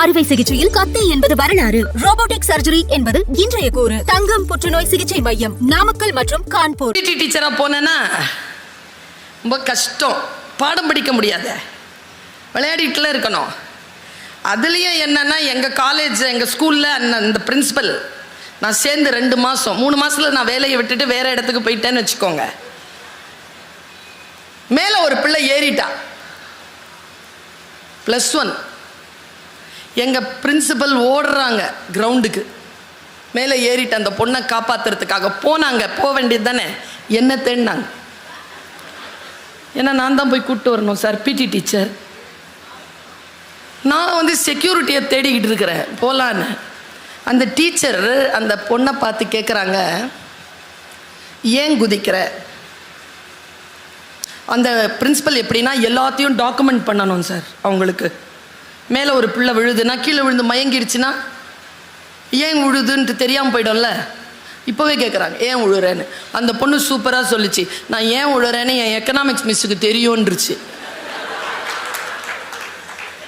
அறுவை சிகிச்சையில் கத்தி என்பது வரலாறு. ரோபோட்டிக் சர்ஜரி என்பது இன்றைய கூறு. தங்கம் புற்றுநோய் சிகிச்சை மையம் நாமக்கல் மற்றும் கான்பூர். டீச்சரா டீச்சராக போனேன்னா ரொம்ப கஷ்டம். பாடம் படிக்க முடியாது. விளையாடிட்டுல இருக்கணும். அதுலேயும் என்னன்னா எங்கள் காலேஜ் எங்கள் ஸ்கூலில் அந்த அந்த பிரின்சிபல் நான் சேர்ந்து ரெண்டு மாதம் மூணு மாதத்தில் நான் வேலையை விட்டுட்டு வேறு இடத்துக்கு போயிட்டேன்னு வச்சுக்கோங்க. மேலே ஒரு பிள்ளை ஏறிட்டா. ப்ளஸ் ஒன் எங்கள் பிரின்சிபல் ஓடுறாங்க கிரவுண்டுக்கு மேலே ஏறிட்டு அந்த பொண்ணை காப்பாத்துறதுக்காக போனாங்க. போக வேண்டியது தானே? என்ன தேடினாங்க. ஏன்னா நான் தான் போய் கூப்பிட்டு வரணும் சார் பிடி டீச்சர் நான் வந்து செக்யூரிட்டியை தேடிக்கிட்டு இருக்கிறேன். போகலான்னு அந்த டீச்சர் அந்த பொண்ணை பார்த்து கேட்குறாங்க ஏன் குதிக்கிற? அந்த பிரின்சிபல் எப்படின்னா எல்லாத்தையும் டாக்குமெண்ட் பண்ணணும் சார் அவங்களுக்கு. மேலே ஒரு பிள்ளை விழுதுன்னா கீழே விழுந்து மயங்கிடுச்சுன்னா ஏன் விழுதுன்ட்டு தெரியாமல் போயிடும்ல? இப்போவே கேட்குறாங்க ஏன் விழுறேன்னு அந்த பொண்ணு சூப்பராக சொல்லிச்சு நான் ஏன் விழுறேன்னு என் எக்கனாமிக்ஸ் மிஸ்ஸுக்கு தெரியும்ன்றுச்சு.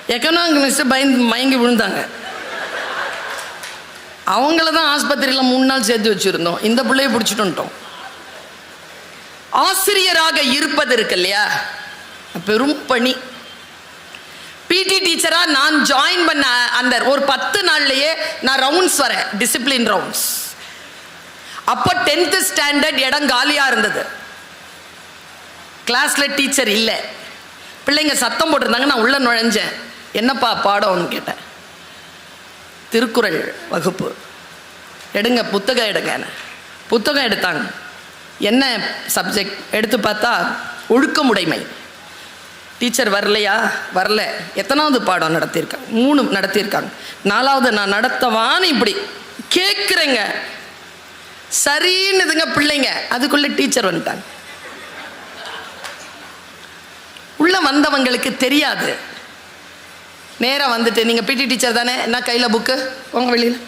எக்கனாமிக் மிஸ்ஸு பயந்து மயங்கி விழுந்தாங்க. அவங்கள தான் ஆஸ்பத்திரியில் மூணு நாள் சேர்த்து வச்சுருந்தோம். இந்த பிள்ளைய பிடிச்சிட்டு ஆசிரியராக இருப்பது இருக்கு இல்லையா? பெரும் பணி. பிடி டீச்சரா நான் ஜாயின் பண்ண அந்த ஒரு பத்து நாள்லயே நான் ரவுண்ட்ஸ் வரேன் டிசிப்ளின் ரவுண்ட்ஸ் அப்போ டென்த் ஸ்டாண்டர்ட் இடம் காலியா இருந்தது. கிளாஸ்ல டீச்சர் இல்லை. பிள்ளைங்க சத்தம் போட்டிருந்தாங்க நான் உள்ள நுழைஞ்சேன். என்னப்பா பாடம்னு கேட்டேன். திருக்குறள் வகுப்பு. எடுங்க புத்தகம் எடுங்க புத்தகம் எடுத்தாங்க. என்ன சப்ஜெக்ட் எடுத்து பார்த்தா ஒழுக்கமுடைமை. டீச்சர் வரலையா? வரல. எத்தனாவது பாடம் நடத்தியிருக்காங்க மூணு நடத்தியிருக்காங்க. நாலாவது நான் நடத்தவான்னு இப்படி கேட்குறேங்க சரின்னுதுங்க பிள்ளைங்க. அதுக்குள்ளே டீச்சர் வந்துட்டாங்க. உள்ள வந்தவங்களுக்கு தெரியாது. நேராக வந்துட்டு நீங்கள் பிடி டீச்சர் தானே? என்ன கையில் புக்கு உங்கள் வெளியில்.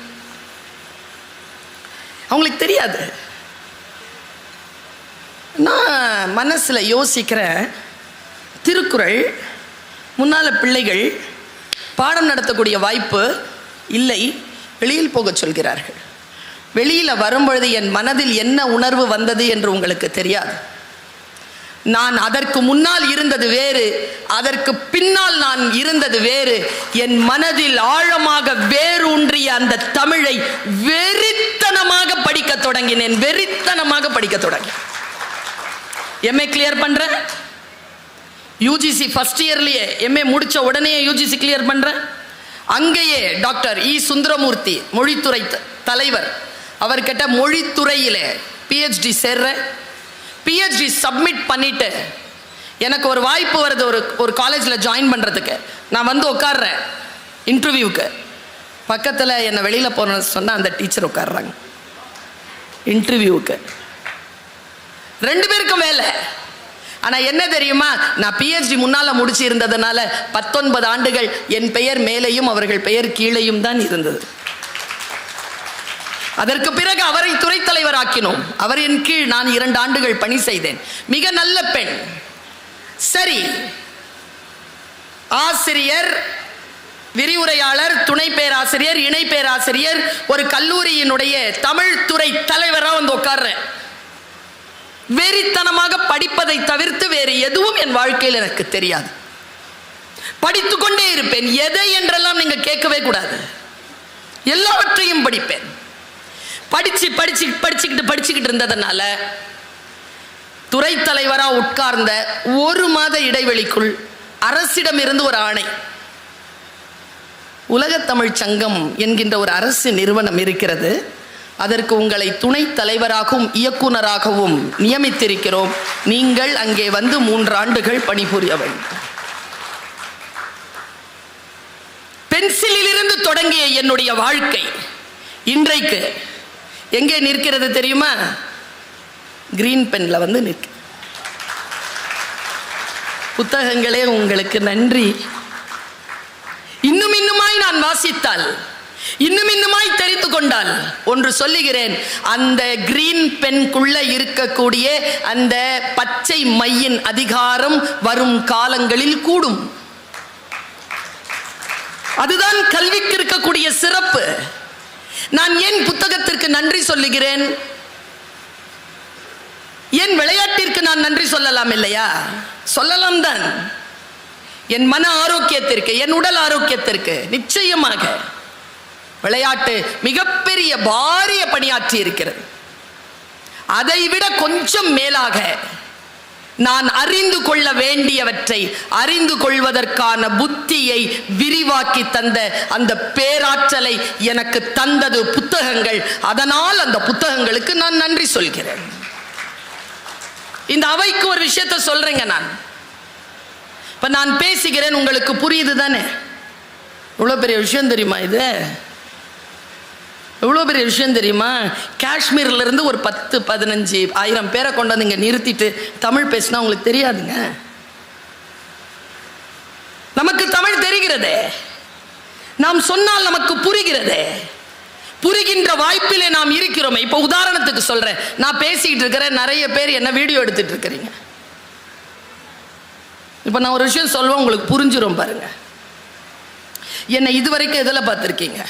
அவங்களுக்கு தெரியாது. நான் மனசில் யோசிக்கிறேன். திருக்குறள் முன்னால் பிள்ளைகள் பாடம் நடத்தக்கூடிய வாய்ப்பு இல்லை வெளியில் போகச் சொல்கிறார்கள். வெளியில் வரும்பொழுது என் மனதில் என்ன உணர்வு வந்தது என்று உங்களுக்கு தெரியாது. நான் அதற்கு முன்னால் இருந்தது வேறு அதற்கு பின்னால் நான் இருந்தது வேறு. என் மனதில் ஆழமாக வேரூன்றிய அந்த தமிழை வெறித்தனமாக படிக்க தொடங்கினேன் வெறித்தனமாக படிக்க தொடங்கினேன். எம்ஏ கிளியர் பண்ணுறேன் யூஜிசி ஃபர்ஸ்ட் இயர்லேயே எம்ஏ முடித்த உடனே யூஜிசி கிளியர் பண்ணுறேன் அங்கேயே டாக்டர் இ சுந்தரமூர்த்தி மொழித்துறை தலைவர். அவர்கிட்ட மொழித்துறையில் பிஹெச்டி சேர்றேன் பிஹெச்டி சப்மிட் பண்ணிவிட்டு எனக்கு ஒரு வாய்ப்பு வருது ஒரு ஒரு காலேஜில் ஜாயின் பண்ணுறதுக்கு நான் வந்து உட்கார்றேன் இன்டர்வியூவுக்கு பக்கத்தில் என்னை வெளியில் போன சொன்னால் அந்த டீச்சர் உட்காடுறாங்க இன்டர்வியூவுக்கு ரெண்டு பேருக்கும் வேலை. ஆனால் என்ன தெரியுமா? நான் பிஹெச்டி முன்னால் முடிச்சு இருந்ததுனால பத்தொன்பது ஆண்டுகள் என் பெயர் மேலேயும் அவர்கள் பெயர் கீழேயும் தான் இருந்தது. அதற்கு பிறகு அவரை துறைத்தலைவர் ஆக்கினோம் அவரின் கீழ் நான் இரண்டு ஆண்டுகள் பணி செய்தேன். மிக நல்ல பெண். சரி. ஆசிரியர் விரிவுரையாளர் துணை பேராசிரியர் இணை பேராசிரியர் ஒரு கல்லூரியினுடைய தமிழ் துறை தலைவராக வந்து உட்கார்றேன். வெறித்தனமாக படிப்பதை தவிர்த்து வேறு எதுவும் என் வாழ்க்கையில் எனக்கு தெரியாது. படித்துக்கொண்டே இருப்பேன். எதை என்றெல்லாம் நீங்க கேட்கவே கூடாது. எல்லாவற்றையும் படிப்பேன். படிச்சு படிச்சு படிச்சுக்கிட்டு படிச்சுக்கிட்டு இருந்ததுனால துறை தலைவராக உட்கார்ந்த ஒரு மாத இடைவெளிக்குள் அரசிடம் இருந்து ஒரு ஆணை. உலகத் தமிழ்ச் சங்கம் என்கின்ற ஒரு அரசு நிறுவனம் இருக்கிறது. அதற்கு உங்களை துணைத் தலைவராகவும் இயக்குனராகவும் நியமித்திருக்கிறோம். நீங்கள் அங்கே வந்து மூன்று ஆண்டுகள் பணிபுரிய வேண்டும் பென்சிலிலிருந்து தொடங்கிய என்னுடைய வாழ்க்கை. இன்றைக்கு எங்கே நிற்கிறது தெரியுமா? கிரீன் பென்ல வந்து நிற்க. புத்தகங்களே உங்களுக்கு நன்றி. இன்னும் இன்னுமாய் நான் வாசித்தால் இன்னும் இன்னுமாய் தெரிந்து கொண்டால் ஒன்று சொல்லுகிறேன் அந்த கிரீன் பென்குள்ள இருக்கக்கூடிய அந்த பச்சை மையின் அதிகாரம் வரும் காலங்களில் கூடும். அதுதான் கல்விக்கு இருக்கக்கூடிய சிறப்பு. நான் ஏன் புத்தகத்திற்கு நன்றி சொல்லுகிறேன்? என் விளையாட்டிற்கு நான் நன்றி சொல்லலாம் இல்லையா? சொல்லலாம் தான். என் மன ஆரோக்கியத்திற்கு என் உடல் ஆரோக்கியத்திற்கு நிச்சயமாக. விளையாட்டு மிகப்பெரிய பாரிய பணியாற்றி இருக்கிறது. அதை விட கொஞ்சம் மேலாக நான் அறிந்து கொள்ள வேண்டியவற்றை அறிந்து கொள்வதற்கான புத்தியை விரிவாக்கி தந்த அந்த பேராற்றலை எனக்கு தந்தது புத்தகங்கள். அதனால் அந்த புத்தகங்களுக்கு நான் நன்றி சொல்கிறேன். இந்த அவைக்கு ஒரு விஷயத்தை சொல்றேங்க நான். இப்ப நான் பேசுகிறேன் உங்களுக்கு புரியுது தானே? இவ்வளோ பெரிய விஷயம் தெரியுமா இது? எவ்வளோ பெரிய விஷயம் தெரியுமா? காஷ்மீர்ல இருந்து ஒரு பத்து பதினஞ்சு ஆயிரம் பேரை கொண்டு வந்து இங்கே நிறுத்திட்டு தமிழ் பேசினா உங்களுக்கு தெரியாதுங்க. நமக்கு தமிழ் தெரிகிறதே. நாம் சொன்னால் நமக்கு புரிகிறதே. புரிகின்ற வாய்ப்பிலே நாம் இருக்கிறோமே. இப்போ உதாரணத்துக்கு சொல்றேன். நான் பேசிக்கிட்டு இருக்கிறேன். நிறைய பேர் என்ன வீடியோ எடுத்துட்டு இருக்கிறீங்க. இப்போ நான் ஒரு விஷயம் சொல்லுவேன் உங்களுக்கு புரிஞ்சிடும் பாருங்க. என்னை இதுவரைக்கும் எதில் பார்த்துருக்கீங்க?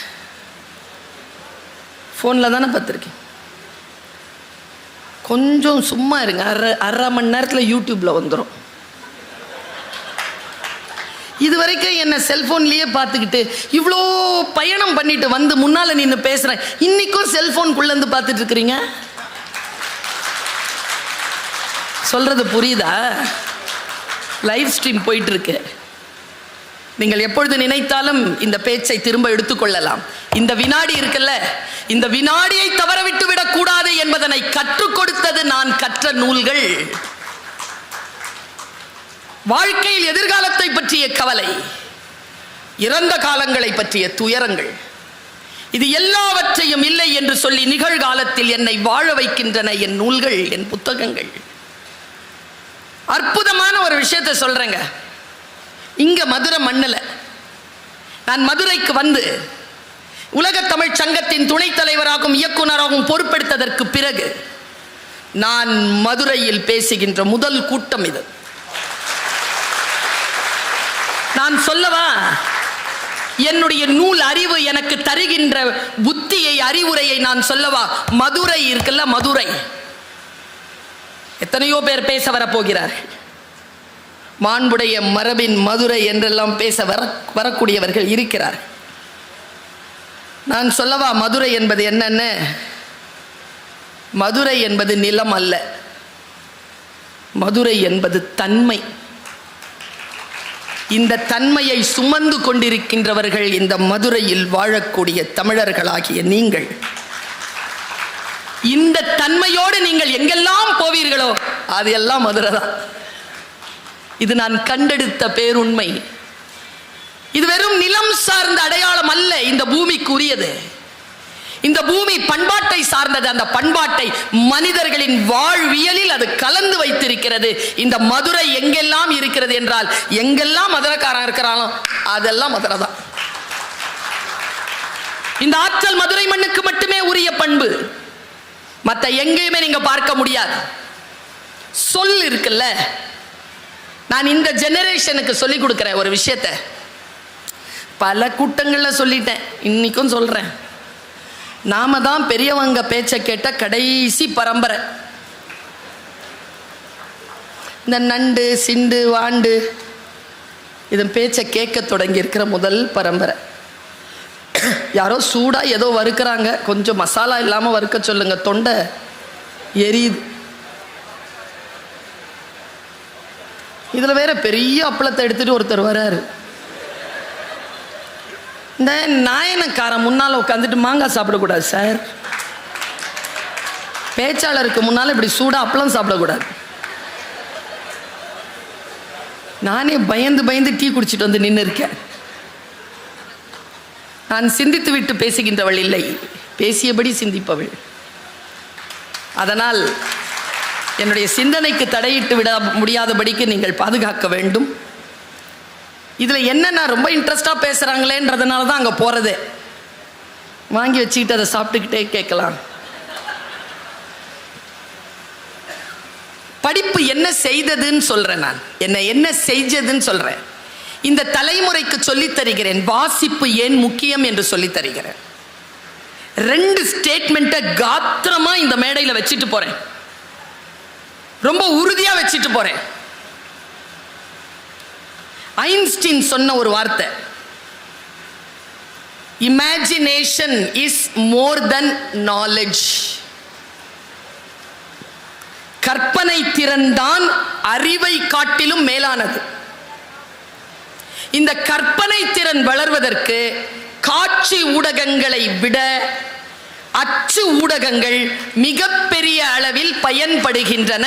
ஃபோனில் தானே பார்த்துருக்கேன். கொஞ்சம் சும்மா இருங்க. அரை அரை மணி நேரத்தில் யூடியூப்பில் வந்துடும் இது வரைக்கும் என்னை செல்ஃபோன்லேயே பார்த்துக்கிட்டு இவ்வளோ பயணம் பண்ணிட்டு வந்து முன்னால் நின்று பேசுகிறேன் இன்றைக்கும் செல்ஃபோனுக்குள்ளேருந்து பார்த்துட்டு இருக்கிறீங்க? சொல்கிறது புரியுதா? லைவ் ஸ்ட்ரீம் போயிட்டுருக்கு நீங்கள் எப்பொழுது நினைத்தாலும் இந்த பேச்சை திரும்ப எடுத்துக்கொள்ளலாம். இந்த வினாடி இருக்குல்ல இந்த வினாடியை தவறவிட்டு விடக்கூடாது என்பதனை கற்றுக் கொடுத்தது நான் கற்ற நூல்கள். வாழ்க்கையில் எதிர்காலத்தை பற்றிய கவலை இறந்த காலங்களை பற்றிய துயரங்கள் இது எல்லாவற்றையும் இல்லை என்று சொல்லி நிகழ்காலத்தில் என்னை வாழ வைக்கின்றன என் நூல்கள் என் புத்தகங்கள். அற்புதமான ஒரு விஷயத்தை சொல்றேங்க. இங்க மதுரை மண்ணில் நான் மதுரைக்கு வந்து உலக தமிழ் சங்கத்தின் துணைத் தலைவராகவும் இயக்குனராகவும் பொறுப்பெடுத்ததற்கு பிறகு நான் மதுரையில் பேசுகின்ற முதல் கூட்டம் இது. நான் சொல்லவா? என்னுடைய நூல் அறிவு எனக்கு தருகின்ற புத்தியை அறிவுரையை நான் சொல்லவா? மதுரை இருக்குல்ல மதுரை. எத்தனையோ பேர் பேச வரப்போகிறார்கள். மாண்புடைய மரபின் மதுரை என்றெல்லாம் பேச வர வரக்கூடியவர்கள் இருக்கிறார் நான் சொல்லவா மதுரை என்பது என்னன்னு? மதுரை என்பது நிலம் அல்ல. மதுரை என்பது தன்மை. இந்த தன்மையை சுமந்து கொண்டிருக்கின்றவர்கள் இந்த மதுரையில் வாழக்கூடிய தமிழர்களாகிய நீங்கள். இந்த தன்மையோடு நீங்கள் எங்கெல்லாம் போவீர்களோ அது எல்லாம் மதுரை தான் இது நான் கண்டெடுத்த பேருண்மை. இது வெறும் நிலம் சார்ந்த அடையாளம் அல்ல இந்த பூமிக்குரியது இந்த பூமி பண்பாட்டை சார்ந்தது அந்த பண்பாட்டை மனிதர்களின் வாழ்வியலில் அது கலந்து வைத்திருக்கிறது. இந்த மதுரை எங்கெல்லாம் இருக்கிறது என்றால் எங்கெல்லாம் மதுரைக்காரன் இருக்கிறானோ அதெல்லாம் மதுரை தான். இந்த ஆற்றல் மதுரை மண்ணுக்கு மட்டுமே உரிய பண்பு. மற்ற எங்கேயுமே நீங்க பார்க்க முடியாது. சொல் இருக்குல்ல நான் இந்த ஜெனரேஷனுக்கு சொல்லிக் கொடுக்குறேன் ஒரு விஷயத்தை. பல கூட்டங்களில் சொல்லிட்டேன். இன்றைக்கும் சொல்கிறேன் நாம தான் பெரியவங்க பேச்சை கேட்ட கடைசி பரம்பரை. இந்த நண்டு சிண்டு வாண்டு இதன் பேச்சை கேட்க தொடங்கியிருக்கிற முதல் பரம்பரை. யாரோ சூடாக ஏதோ வறுக்கிறாங்க. கொஞ்சம் மசாலா இல்லாமல் வறுக்க சொல்லுங்க. தொண்டை எரியுது. இதில் வேற பெரிய அப்பளத்தை எடுத்துட்டு ஒருத்தர் வராரு. இந்த நாயனக்காரன் முன்னால் உட்காந்துட்டு மாங்காய் சாப்பிடக்கூடாது சார் பேச்சாளருக்கு முன்னால் இப்படி சூடாக அப்பளம் சாப்பிடக்கூடாது. நானே பயந்து பயந்து டீ குடிச்சிட்டு வந்து நின்று இருக்கேன் நான் சிந்தித்து விட்டு பேசுகின்றவள் இல்லை. பேசியபடி சிந்திப்பவள். அதனால் என்னுடைய சிந்தனைக்கு தடையிட்டு விட முடியாதபடிக்கு நீங்கள் பாதுகாக்க வேண்டும். இதில் என்னென்ன ரொம்ப இன்ட்ரெஸ்டாக பேசுகிறாங்களேன்றதுனால தான் அங்கே போகிறது வாங்கி வச்சுக்கிட்டு அதை சாப்பிட்டுக்கிட்டே கேட்கலாம். படிப்பு என்ன செய்ததுன்னு சொல்கிறேன் நான். என்ன என்ன செஞ்சதுன்னு சொல்கிறேன் இந்த தலைமுறைக்கு சொல்லித் தருகிறேன். வாசிப்பு ஏன் முக்கியம் என்று சொல்லித் தருகிறேன். ரெண்டு ஸ்டேட்மெண்ட்டை காத்திரமா இந்த மேடையில் வச்சுட்டு போறேன். ரொம்ப உறுதியாக வச்சுட்டு போறேன். ஐன்ஸ்டீன் சொன்ன ஒரு வார்த்தை. Imagination is more than knowledge கற்பனை திறன்தான் அறிவை காட்டிலும் மேலானது. இந்த கற்பனை திறன் வளர்வதற்கு காட்சி ஊடகங்களை விட அச்சு ஊடகங்கள் மிகப்பெரிய அளவில் பயன்படுகின்றன.